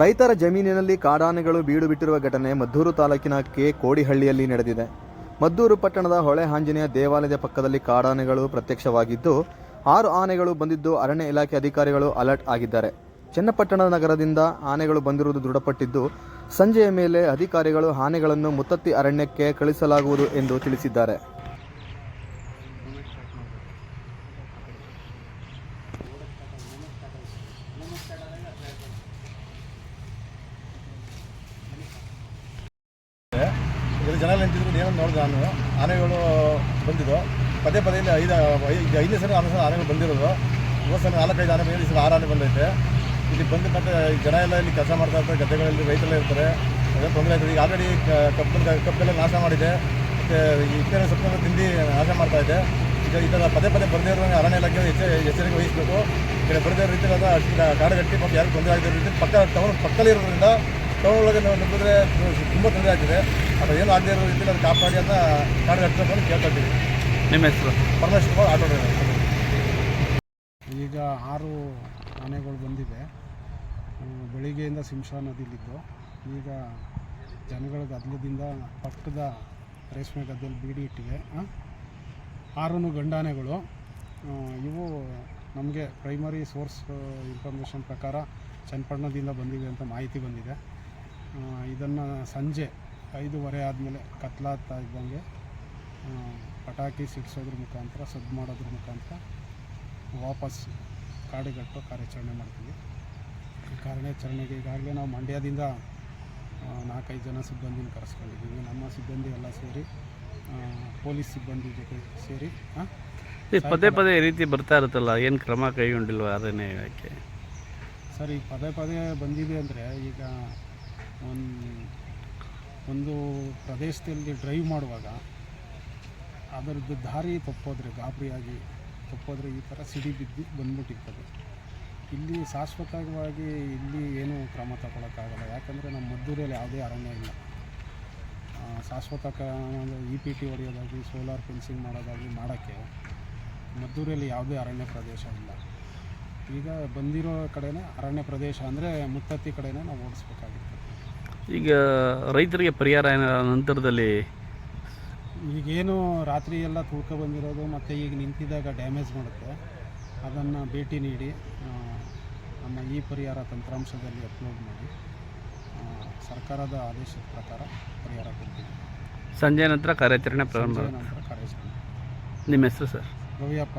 ರೈತರ ಜಮೀನಿನಲ್ಲಿ ಕಾಡಾನೆಗಳು ಬೀಡು ಬಿಟ್ಟಿರುವ ಘಟನೆ ಮದ್ದೂರು ತಾಲೂಕಿನ ಕೆ. ಕೋಡಿಹಳ್ಳಿಯಲ್ಲಿ ನಡೆದಿದೆ. ಮದ್ದೂರು ಪಟ್ಟಣದ ಹೊಳೆ ಆಂಜನೇಯ ದೇವಾಲಯದ ಪಕ್ಕದಲ್ಲಿ ಕಾಡಾನೆಗಳು ಪ್ರತ್ಯಕ್ಷವಾಗಿದ್ದು, ಆರು ಆನೆಗಳು ಬಂದಿದ್ದು ಅರಣ್ಯ ಇಲಾಖೆ ಅಧಿಕಾರಿಗಳು ಅಲರ್ಟ್ ಆಗಿದ್ದಾರೆ. ಚನ್ನಪಟ್ಟಣ ನಗರದಿಂದ ಆನೆಗಳು ಬಂದಿರುವುದು ದೃಢಪಟ್ಟಿದ್ದು, ಸಂಜೆಯ ಮೇಲೆ ಅಧಿಕಾರಿಗಳು ಆನೆಗಳನ್ನು ಮುತ್ತತ್ತಿ ಅರಣ್ಯಕ್ಕೆ ಕಳಿಸಲಾಗುವುದು ಎಂದು ತಿಳಿಸಿದ್ದಾರೆ ಇಲ್ಲಿ ಜನ ನಿಂತಿದ್ರು ಏನೋ ನೋಡಿದೆ ನಾನು? ಆನೆಗಳು ಬಂದಿದ್ದು ಪದೇ ಪದೇ ಇಲ್ಲಿ ಐದು ಐದು ಐದನೇ ಸಲ ಆನೆ ಸಲ ಆನೆಗಳು ಬಂದಿರೋದು. ಮೂರು ಸಲ ನಾಲ್ಕೈದು ಆನೆ ಬಂದಿದ್ದು ಈ ಆರು ಆನೆ ಬಂದೈತೆ. ಇಲ್ಲಿ ಬಂದು ಮತ್ತೆ ಜನ ಎಲ್ಲ ಇಲ್ಲಿ ಕೆಲಸ ಮಾಡ್ತಾ ಇರ್ತಾರೆ, ಗದ್ದೆಗಳಲ್ಲಿ ರೈತರೆಲ್ಲ ಇರ್ತಾರೆ. ಅದೇ ತೊಂದರೆ ಆಯ್ತದೆ ಈಗ ಆಲ್ರೆಡಿ ಕಬ್ಬು ಕಬ್ಬೆಲ್ಲ ನಾಶ ಮಾಡಿದೆ. ಮತ್ತು ಇತರ ಸೊಪ್ಪನ್ನು ತಿಂದು ನಾಶ ಮಾಡ್ತಾ ಇದೆ. ಈಗ ಈ ಥರ ಪದೇ ಪದೇ ಬರದೇ ಇರೋ ಅರಣ್ಯ ಇಲಾಖೆ ಎಚ್ಚ, ಎಚ್ಚರಿಕೆ ವಹಿಸಬೇಕು. ಈ ಕಡೆ ಬರದೇ ಇರೋ ಕಾಡು ಗಟ್ಟಿ ಮತ್ತು ಯಾರು ತೊಂದರೆ ಆಗದೇ ರೀತಿ ಪಕ್ಕ, ಟೌನ್ ಪಕ್ಕದಲ್ಲಿ ಇರೋದ್ರಿಂದ ಟೌನ್ ಒಳಗೆ ನುಗ್ಗಿದ್ರೆ ತುಂಬ ತೊಂದರೆ ಆಗ್ತಿದೆ. ಅದು ಏನು ಆಗದೇ ಇರೋ ರೀತಿಯಲ್ಲಿ ಅದು ಕಾಪಾಡಿ ಅಂತ ಕಾಡು ಕೇಳ್ಕೊಳ್ತೀವಿ. ನಿಮ್ಮ ಹೆಸರು? Parameshwara Kumar auto driver. ಈಗ ಆರು ಆನೆಗಳು ಬಂದಿವೆ. ಬೆಳಿಗ್ಗೆಯಿಂದ ಸಿಂಶಾ ನದಿಲಿದ್ದು ಈಗ ಜನಗಳ ಗದ್ದಲದಿಂದ ಪಕ್ಕದ ರೇಷ್ಮೆ ಗದ್ದೆಯಲ್ಲಿ ಬೀಡಿ ಇಟ್ಟಿವೆ. ಆರೂ ಗಂಡಾನೆಗಳು. ಇವು ನಮಗೆ ಪ್ರೈಮರಿ ಸೋರ್ಸ್ ಇನ್ಫಾರ್ಮೇಷನ್ ಪ್ರಕಾರ ಚನ್ನಪಟ್ಟಣದಿಂದ ಬಂದಿವೆ ಅಂತ ಮಾಹಿತಿ ಬಂದಿದೆ. ಇದನ್ನು ಸಂಜೆ ಐದೂವರೆ ಆದಮೇಲೆ ಕತ್ಲಾಗ್ತಾ ಇದ್ದಂಗೆ ಪಟಾಕಿ ಸಿಡಿಸೋದ್ರ ಮುಖಾಂತರ ಸದ್ದು ಮಾಡೋದ್ರ ಮುಖಾಂತರ ವಾಪಸ್ ಕಾಡಿಗಟ್ಟು ಕಾರ್ಯಾಚರಣೆ ಮಾಡ್ತೀವಿ. ಈ ಕಾರ್ಯಾಚರಣೆಗೆ ಈಗಾಗಲೇ ನಾವು ಮಂಡ್ಯದಿಂದ ನಾಲ್ಕೈದು ಜನ ಸಿಬ್ಬಂದಿನ ಕರೆಸ್ಕೊಂಡಿದ್ದೀವಿ. ನಮ್ಮ ಸಿಬ್ಬಂದಿ ಎಲ್ಲ ಸೇರಿ ಪೊಲೀಸ್ ಸಿಬ್ಬಂದಿ ಜೊತೆ ಸೇರಿ ಪದೇ ಪದೇ ಈ ರೀತಿ ಬರ್ತಾ ಇರುತ್ತಲ್ಲ ಏನು ಕ್ರಮ ಕೈಗೊಂಡಿಲ್ವ ಅದನ್ನೇ ಯಾಕೆ ಸರ್ ಈಗ ಪದೇ ಪದೇ ಬಂದಿದೆ ಅಂದರೆ ಈಗ ಒಂದು ಒಂದು ಪ್ರದೇಶದಲ್ಲಿ ಡ್ರೈವ್ ಮಾಡುವಾಗ ಅದರದ್ದು ದಾರಿ ತಪ್ಪೋದ್ರೆ, ಗಾಬರಿಯಾಗಿ ತಪ್ಪೋದ್ರೆ ಈ ಥರ ಸಿಡಿ ಬಿದ್ದು ಬಂದ್ಬಿಟ್ಟಿರ್ತದೆ. ಇಲ್ಲಿ ಶಾಶ್ವತವಾಗಿ ಇಲ್ಲಿ ಏನೂ ಕ್ರಮ ತಗೊಳಕ್ಕಾಗಲ್ಲ. ಯಾಕಂದರೆ ನಮ್ಮ ಮದ್ದೂರಲ್ಲಿ ಯಾವುದೇ ಅರಣ್ಯ ಇಲ್ಲ. ಶಾಶ್ವತ ಇ ಪಿ ಟಿ ಹೊಡೆಯೋದಾಗಲಿ ಸೋಲಾರ್ ಫೆನ್ಸಿಂಗ್ ಮಾಡೋದಾಗಲಿ ಮಾಡೋಕ್ಕೆ ಮದ್ದೂರಲ್ಲಿ ಯಾವುದೇ ಅರಣ್ಯ ಪ್ರದೇಶ ಇಲ್ಲ. ಈಗ ಬಂದಿರೋ ಕಡೆನೇ ಅರಣ್ಯ ಪ್ರದೇಶ ಅಂದರೆ ಮುತ್ತತ್ತಿ ಕಡೆನೇ ನಾವು ಓಡಿಸ್ಬೇಕಾಗಿತ್ತು ಈಗ ರೈತರಿಗೆ ಪರಿಹಾರ ಏನ ನಂತರದಲ್ಲಿ? ಈಗೇನು ರಾತ್ರಿ ಎಲ್ಲ ತುಳ್ಕೊ ಬಂದಿರೋದು ಮತ್ತು ಈಗ ನಿಂತಿದ್ದಾಗ ಡ್ಯಾಮೇಜ್ ಮಾಡುತ್ತೆ. ಅದನ್ನು ಭೇಟಿ ನೀಡಿ ನಮ್ಮ ಈ ಪರಿಹಾರ ತಂತ್ರಾಂಶದಲ್ಲಿ ಅಪ್ಲೋಡ್ ಮಾಡಿ ಆ, ಸರ್ಕಾರದ ಆದೇಶದ ಪ್ರಕಾರ ಪರಿಹಾರ ಕೊಡ್ತೀವಿ. ಸಂಜೆ ನಂತರ ಕಾರ್ಯಾಚರಣೆ ಪ್ರಾರಂಭ ನಂತರ ಕಾರ್ಯಾಚರಣೆ. ನಿಮ್ಮ ಹೆಸರು ಸರ್? ರವಿಯಪ್ಪ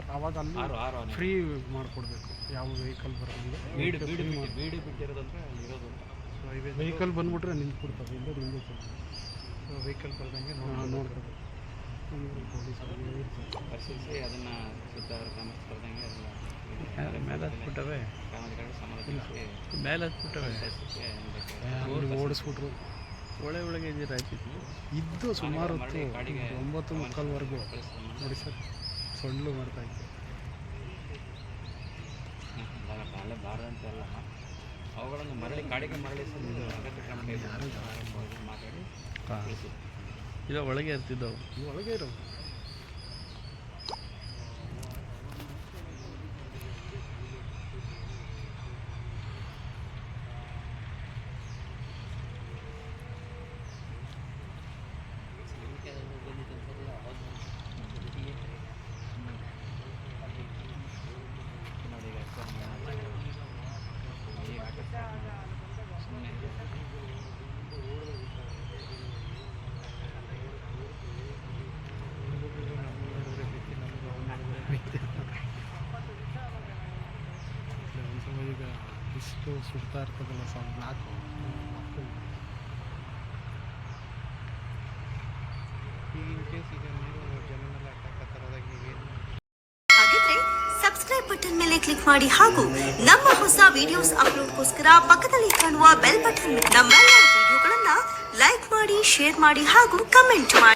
ಸರ್ ಅವಾಗ ಅಲ್ಲಿ ಫ್ರೀ ಮಾಡಿಕೊಡ್ಬೇಕು. ಯಾವ ವೆಹಿಕಲ್ ಬರೋದಿಲ್ಲ. ವೆಹಿಕಲ್ ಬಂದ್ಬಿಟ್ರೆ ನಿಂತ್ಬಿಡ್ತದೆ ಇಲ್ಲ ನಿಂತ್ಬಿಡ್ತದೆ ವೆಹಿಕಲ್ ಬರ್ದಂಗೆ ನೋಡ್ಕೋಬೇಕು ಮೇಲೆ ಹತ್ಬಿಟ್ಟವೆ? ಮೇಲೆ ಹತ್ಬಿಟ್ಟವೆ? ಓಡಿಸ್ಬಿಟ್ರು. ಒಳ್ಳೆ ಒಳಗೆ ಇದ್ದೀರಾ ಇದ್ದು ಸುಮಾರು ಹೊತ್ತು ಒಂಬತ್ತು ಮುಕ್ಕಾಲ್ವರೆಗೂ. ನೋಡಿ ಸರ್. ಸೊಳ್ಳು ಮಾಡ್ತಾ ಇತ್ತು ಅಲ್ಲೇ ಬಾರ ಅಂತೆಲ್ಲ ಅವುಗಳನ್ನು ಮರಳಿ ಕಾಡಿಗೆ ಮರಳಿ ಅಗತ್ಯ ಕ್ರಮ ಕೈಗೊಳ್ಳಬೇಕು. ಮಾತಾಡಿ. ಇಲ್ಲ ಒಳಗೆ ಇರ್ತಿದ್ದವು. ಒಳಗೆ ಸುಡ್ತಾ ಇರ್ತದಲ್ಲ ಸರ್ ಬ್ಲ್ಯಾಕು ಈಗ ಇನ್ ಕೇಸ್ ಈಗ ನೀವು ಜನನೆಲ್ಲ ಅಟ್ಯಾಕ್ ಥರದಾಗಿ ಏನು ಹಾಗಿದ್ರೆ ಸಬ್ಸ್ಕ್ರೈಬ್ ಬಟನ್ ಮೇಲೆ ಕ್ಲಿಕ್ ಮಾಡಿ ಹಾಗೂ ನಮ್ಮ ಹೊಸ ವಿಡಿಯೋಸ್ ಅಪ್ಲೋಡ್ಗೋಸ್ಕರ ಪಕ್ಕದಲ್ಲಿ ಕಾಣುವ ಬೆಲ್ ಬಟನ್ ನಮ್ಮೆಲ್ಲ ವಿಡಿಯೋಗಳನ್ನ ಲೈಕ್ ಮಾಡಿ ಶೇರ್ ಮಾಡಿ ಹಾಗೂ ಕಮೆಂಟ್ ಮಾಡಿ.